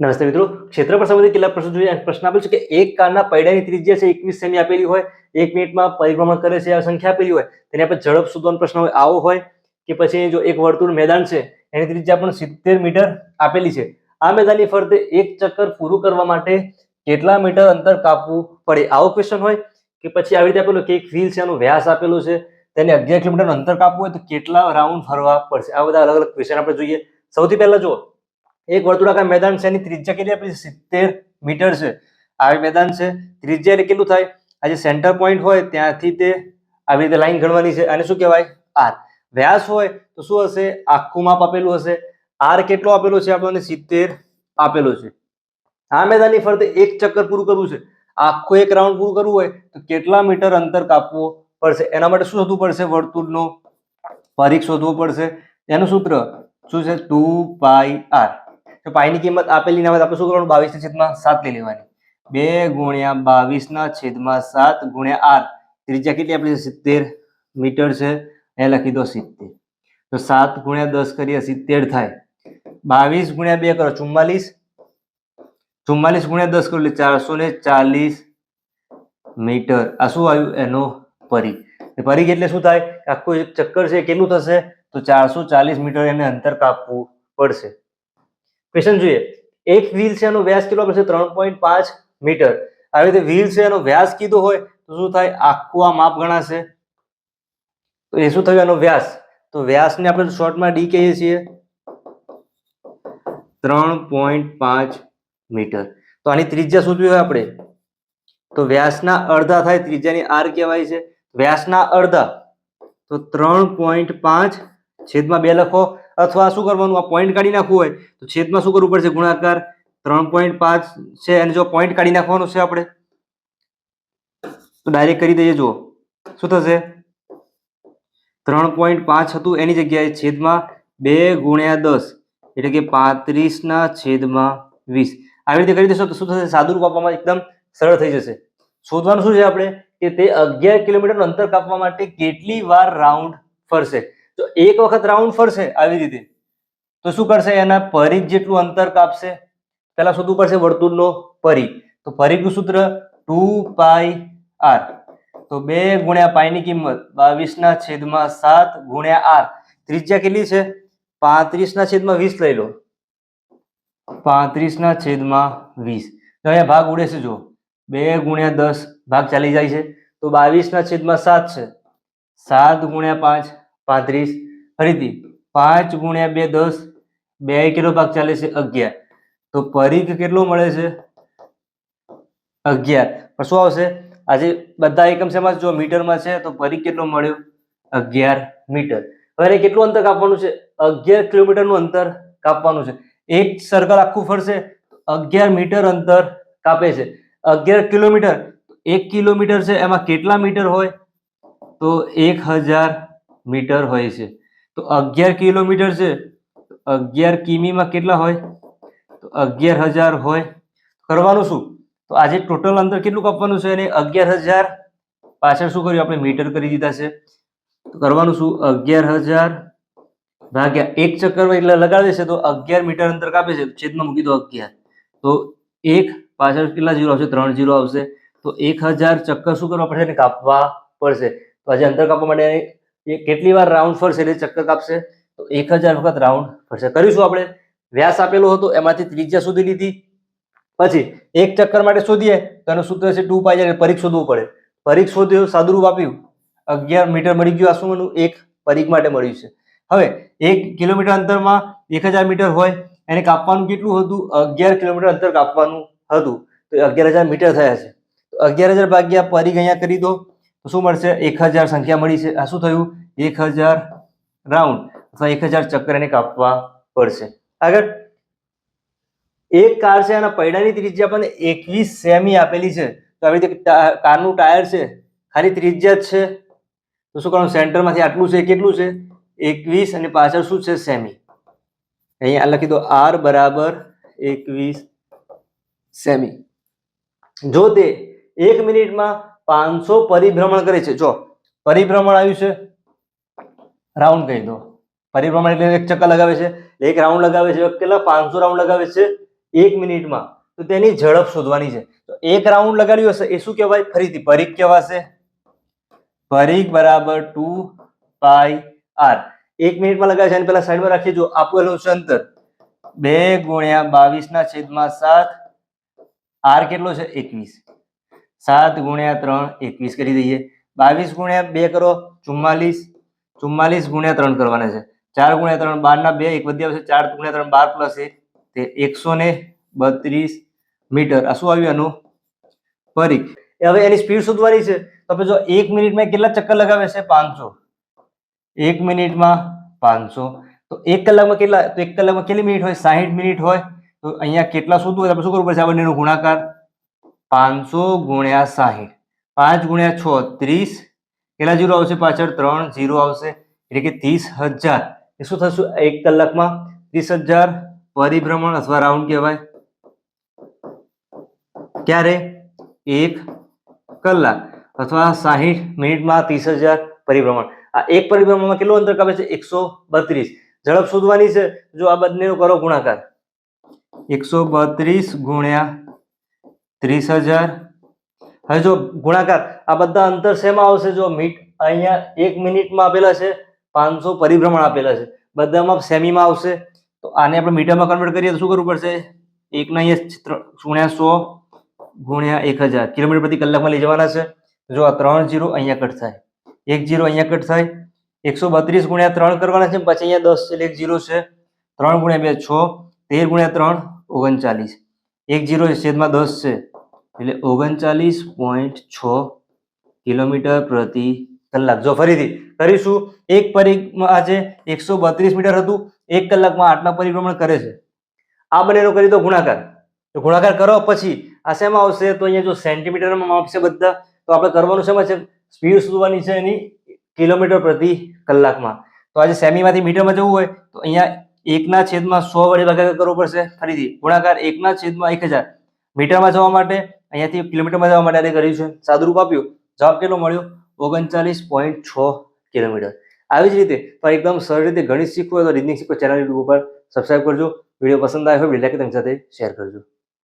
નમસ્તે મિત્રો. ક્ષેત્રફળ સંબંધિત કેટલા પ્રશ્નો જોઈએ. પ્રશ્ન આપેલ છે કે એક કારના પૈડાની ત્રિજ્યા છે એકવીસ સેમી આપેલી હોય. એક મિનિટમાં પરિભ્રમણ કરે છે આ સંખ્યા આપેલી હોય. તેની આપણે ઝડપ શોધવાનો પ્રશ્ન હોય, આવો હોય કે પછી જો એક વર્તુળ મેદાન છે, એની ત્રિજ્યા પણ સિત્તેર મીટર આપેલી છે. આ મેદાનની ફરતે એક ચક્કર પૂરું કરવા માટે કેટલા મીટર અંતર કાપવું પડે? આવો ક્વેશ્ચન હોય કે પછી આવી રીતે આપેલું કે એક વ્હીલ છે એનો વ્યાસ આપેલો છે, તેને અગિયાર કિલોમીટર અંતર કાપવું હોય તો કેટલા રાઉન્ડ ફરવા પડશે? આ બધા અલગ અલગ ક્વેશ્ચન આપણે જોઈએ. સૌથી પહેલા જુઓ એક વર્તુળાકાર મેદાન છે, એની ત્રિજ્યા કેટલી આપણી સિત્તેર મીટર છે. આ મેદાન છે. ત્રિજ્યા એટલે કેટલું થાય? આ જે સેન્ટર પોઈન્ટ હોય, ત્યાંથી તે આવી રીતે લાઈન ગણવાની છે. આને શું કહેવાય? આર. વ્યાસ હોય, તો શું હશે? આખું માપ આપેલું હશે. આર કેટલો આપેલો છે? આપણને સિત્તેર આપેલો છે. આ મેદાનની ફરતે એક ચક્કર પૂરું કરવું છે. આખું એક રાઉન્ડ પૂરું કરવું હોય, તો કેટલા મીટર અંતર કાપવું પડશે? એના માટે શું શોધવું પડશે? વર્તુળનો પરિઘ શોધવો પડશે. એનું સૂત્ર શું છે? Two pi r. તો પાઈની કિંમત આપેલી ના હોય આપણે શું કરવાનું? બાવીસ ના છેદમાં સાત લઈ લેવાની. બે ગુણ્યા બાવીસ ના છેદમાં સાત ગુણ્યા આર. ત્રિજ્યા કેટલી આપણી સિત્તેર મીટર છે. એ લખી દો સિત્તેર. તો સાત ગુણ્યા દસ કરીએ સિત્તેર થાય. બાવીસ ગુણ્યા બે કરો ચુમ્માલીસ. ચુમ્માલીસ ગુણ્યા દસ કરો એટલે ચારસો ને ચાલીસ મીટર. આ શું આવ્યું? એનો પરી. પરિઘ એટલે શું થાય? આખું એક ચક્કર છે. કેટલું થશે? તો ચારસો ચાલીસ મીટર એને અંતર કાપવું પડશે. ક્વેશ્ચન જોઈએ. એક વ્હીલ છે એનો વ્યાસ કેટલો પડશે ત્રણ પોઈન્ટ પાંચ મીટર. આવી રીતે વ્હીલ છે એનો વ્યાસ કીધો હોય તો શું થાય? આખું આ માપ ગણાશે. તો એ શું થયું? એનો વ્યાસ. તો વ્યાસને આપણે શોર્ટમાં ડી કહીએ છીએ. ત્રણ પોઈન્ટ પાંચ મીટર. તો આની ત્રિજ્યા શોધવી હોય આપણે. તો વ્યાસના અડધા થાય, ત્રિજ્યાની આર કહેવાય છે. વ્યાસના અડધા. તો ત્રણ પોઈન્ટ પાંચ છેદમાં બે લખો. અથવા શું કરવાનું? આ પોઈન્ટ કાઢી નાખવું હોય, તો છેદમાં શું કરવું પડશે? ગુણાકાર ત્રણ પોઈન્ટ પાંચ છે, અને જો પોઈન્ટ કાઢી નાખવાનો છે આપણે, તો ડાયરેક્ટ કરી દઈએ. જુઓ, શું થશે? ત્રણ પોઈન્ટ પાંચ હતું, એની જગ્યાએ છેદમાં બે ગુણ્યા દસ, એટલે કે પાંત્રીસના છેદમાં વીસ. આવી રીતે કરી દેશો તો શું થશે? સાદુરૂપ આપવામાં એકદમ સરળ થઈ જશે. શોધવાનું શું છે આપણે? કે તે અગિયાર કિલોમીટરનું અંતર કાપવા માટે કેટલી વાર રાઉન્ડ ફરશે? તો એક વખત રાઉન્ડ ફરશે આવી રીતે. તો શું કરશે? એના પરિઘ જેટલું અંતર કાપશે. પહેલા શોધવું પડશે વર્તુળનો પરિઘ. તો પરિઘનું સૂત્ર ટુ પાઈ આર. તો બે ગુણ્યા પાઈની કિંમત બાવીસ ના છેદમાં સાત ગુણ્યા આર. ત્રિજ્યા કેટલી છે? પાંત્રીસ ના છેદમાં વીસ લઈ લો. પાંત્રીસ ના છેદમાં વીસ. તો અહીંયા ભાગ ઉડે છે જો બે ગુણ્યા દસ ભાગ ચાલી જાય છે. તો બાવીસ ના છેદમાં સાત છે. સાત ગુણ્યા પાંચ પાંત્રીસ. ફરીથી પાંચ ગુણ્યા બે દસ. બે કેટલો ભાગ ચાલે છે? અગિયાર. તો પરીખ કેટલો મળે છે? અગિયાર. પણ શું આવશે? આજે બધા એકમ શેમાં જો મીટરમાં છે, તો પરીખ કેટલો મળ્યો? અગિયાર મીટર. હવે કેટલું અંતર કાપવાનું છે? અગિયાર કિલોમીટરનું અંતર કાપવાનું છે. એક સર્કલ આખું ફરશે અગિયાર મીટર અંતર કાપે છે. અગિયાર કિલોમીટર એક કિલોમીટર છે. એમાં કેટલા મીટર હોય? તો એક હજાર મીટર હોય છે. તો અગિયાર કિલોમીટર છે. અગિયાર કિમીમાં કેટલા હોય? તો અગિયાર હજાર હોય. કરવાનું શું? તો આજે ટોટલ અંતર કેટલું કાપવાનું છે? અને અગિયાર હજાર પાછળ શું કર્યું? આપણે મીટર કરી દીધા છે. તો કરવાનું શું? અગિયાર હજાર ભાગ્યા એક ચક્કર એટલે લગાડે છે તો અગિયાર મીટર અંતર કાપે છે. છેદમાં મૂકી દો અગિયાર. તો એક પાછળ કેટલા જીરો આવશે? ત્રણ જીરો આવશે. તો એક હજાર ચક્કર શું કરવા પડશે? કાપવા પડશે. તો આજે અંતર કાપવા માટે એ કેટલી વાર રાઉન્ડ ફરશે એટલે ચક્કર કાપશે? તો એક હજાર વખત રાઉન્ડ ફરશે. કરીશું આપણે. વ્યાસ આપેલો હતો, એમાંથી ત્રિજ્યા શોધી લીધી. પછી એક ચક્કર માટે શોધીએ, તો એનું સૂત્ર છે ટુ પાઈ જાય પરીખ શોધવું પડે. પરીખ શોધ્યું, સાદુરૂપ આપ્યું. અગિયાર મીટર મળી ગયું આ એક પરીખ માટે મળ્યું છે. હવે, એક કિલોમીટર અંતરમાં એક હજાર મીટર હોય, એને કાપવાનું કેટલું હતું? અગિયાર કિલોમીટર અંતર કાપવાનું હતું. તો અગિયાર હજાર મીટર થયા છે. તો અગિયાર હજાર ભાગ્યા પરીખ અહીંયા કરી દો. શું મળશે? એક હજાર સંખ્યા મળી છે. આ શું થયું? એક હજાર રાઉન્ડ અથવા એક હજાર ચક્કર એને કાપવા પડશે. આગળ. એક કાર છે એના પૈડાની ત્રિજ્યા પણ એકવીસ સેમી આપેલી છે. તો આવી રીતે કારનું ટાયર છે. ખાલી ત્રિજ્યા જ છે. તો શું કરવાનું? સેન્ટરમાંથી આટલું છે, કેટલું છે? એકવીસ અને પાછળ શું છે? સેમી. અહીંયા લખી દો. આર બરાબર એકવીસ સેમી. જો તે એક મિનિટમાં પાંચસો પરિભ્રમણ કરે છે. જો પરિભ્રમણ આવ્યું છે રાઉન્ડ કહી દો. પરિભ્રમણ એટલે એક ચક્કર લગાવે છે, એક રાઉન્ડ લગાવે છે કેટલા? પાંચસો રાઉન્ડ લગાવે છે. એક મિનિટમાં. તો તેની ઝડપ શોધવાની છે. તો એક રાઉન્ડ લગાડ્યું હશે, એ શું કહેવાય? ફરીથી પરીખ કહેવાશે. પરીખ બરાબર ટુ પાઈ આર એક મિનિટમાં લગાવે છે અને પેલા સાઈડમાં રાખીએ. જો આપેલું છે અંતર. બે ગુણ્યા બાવીસ ના છેદમાં સાત. આર કેટલો છે? એકવીસ. સાત ગુણ્યા ત્રણ એકવીસ કરી દઈએ. બાવીસ ગુણ્યા બે કરો ચુમ્માલીસ. ચુમ્માલીસ ગુણ્યા ત્રણ કરવાના છે. ચાર ગુણ્યા ત્રણ બાર ના બે, એક વધી આવશે. ચાર ગુણ્યા ત્રણ બાર પ્લસ એક. તે એકસો ને બત્રીસ મીટર. આ શું આવ્યું એનું એ હવે એની સ્પીડ શોધવાની છે. તો આપણે જો એક મિનિટમાં કેટલા ચક્કર લગાવે છે? પાંચસો. એક મિનિટમાં પાંચસો. તો એક કલાકમાં કેટલા? તો એક કલાકમાં કેટલી મિનિટ હોય? સાહીઠ મિનિટ હોય. તો અહીંયા કેટલા શોધવું તમે શું કરવું પડશે? આ બંનેનો ગુણાકાર પાંચસો ગુણ્યા સાહીઠ. પાંચ ગુણ્યા છ, ત્રીસ. કેટલા જીરો આવશે? પાછળ ત્રણ જીરો આવશે. એટલે કે ત્રીસ હજાર. એ શું થશે? એક કલાકમાં ત્રીસ હજાર પરિભ્રમણ અથવા રાઉન્ડ કહેવાય. ક્યારે? એક કલાક અથવા સાહીઠ મિનિટમાં ત્રીસ હજાર પરિભ્રમણ. આ એક પરિભ્રમણમાં કેટલું અંતર કાપે છે? એકસો બત્રીસ. ઝડપ શોધવાની છે. જો આ બંનેનો કરો ગુણાકાર. એકસો બત્રીસ ગુણ્યા ત્રીસ હજાર. હવે જો ગુણાકાર, આ બધા અંતર શેમાં આવશે? જો મીટ અહીંયા એક મિનિટમાં આપેલા છે, પાંચસો પરિભ્રમણ આપેલા છે. બધામાં સેમીમાં આવશે. તો આને આપણે મીટરમાં કન્વર્ટ કરીએ તો શું કરવું પડશે? એકના અહીંયા ગુણ્યા સો ગુણ્યા એક હજાર. કિલોમીટર પ્રતિ કલાકમાં લઈ જવાના છે. જો આ ત્રણ જીરો અહીંયા કટ થાય. એક જીરો અહીંયા કટ થાય. એકસો બત્રીસ ગુણ્યા ત્રણ કરવાના છે પછી અહીંયા દસ છે એક જીરો છે. ત્રણ ગુણ્યા બે છ, તેર ગુણ્યા ત્રણ, ઓગણચાલીસ. એક જીરો છેદમાં દસ છે. એટલે ઓગણચાલીસ પોઈન્ટ છ કિલોમીટર પ્રતિ કલાક. જો ફરીથી કરીશું, એક પરિઘમાં આજે એકસો બત્રીસ મીટર હતું. એક કલાકમાં આટલા પરિભ્રમણ કરે છે. આ બંનેનો કરી દો ગુણાકાર. તો ગુણાકાર કરો, પછી આ શેમાં આવશે? તો અહીંયા જો સેન્ટીમીટરમાં માપશે બધા, તો આપણે કરવાનું શેમાં છે? સ્પીડ શોધવાની છે એની કિલોમીટર પ્રતિ કલાકમાં. તો આજે સેમીમાંથી મીટરમાં જવું હોય, તો અહીંયા એકના છેદમાં સો વડે ભાગાકાર કરવો પડશે. ફરીથી, ગુણાકાર એકના છેદમાં એક હજાર. મીટરમાં જવા માટે, અહીંયાથી કિલોમીટરમાં જવા માટે કર્યું છે. સાદુરૂપ આપ્યું. જવાબ કેટલો મળ્યો? ઓગણચાલીસ પોઈન્ટ છ કિલોમીટર. આવી જ રીતે, તો એકદમ સરળ રીતે ગણિત શીખવું હોય તો રીતની શીખવો ચેનલ યુટ્યુબ ઉપર સબસ્ક્રાઈબ કરજો. વીડિયો પસંદ આવ્યો હોય લાઈક સાથે શેર કરજો.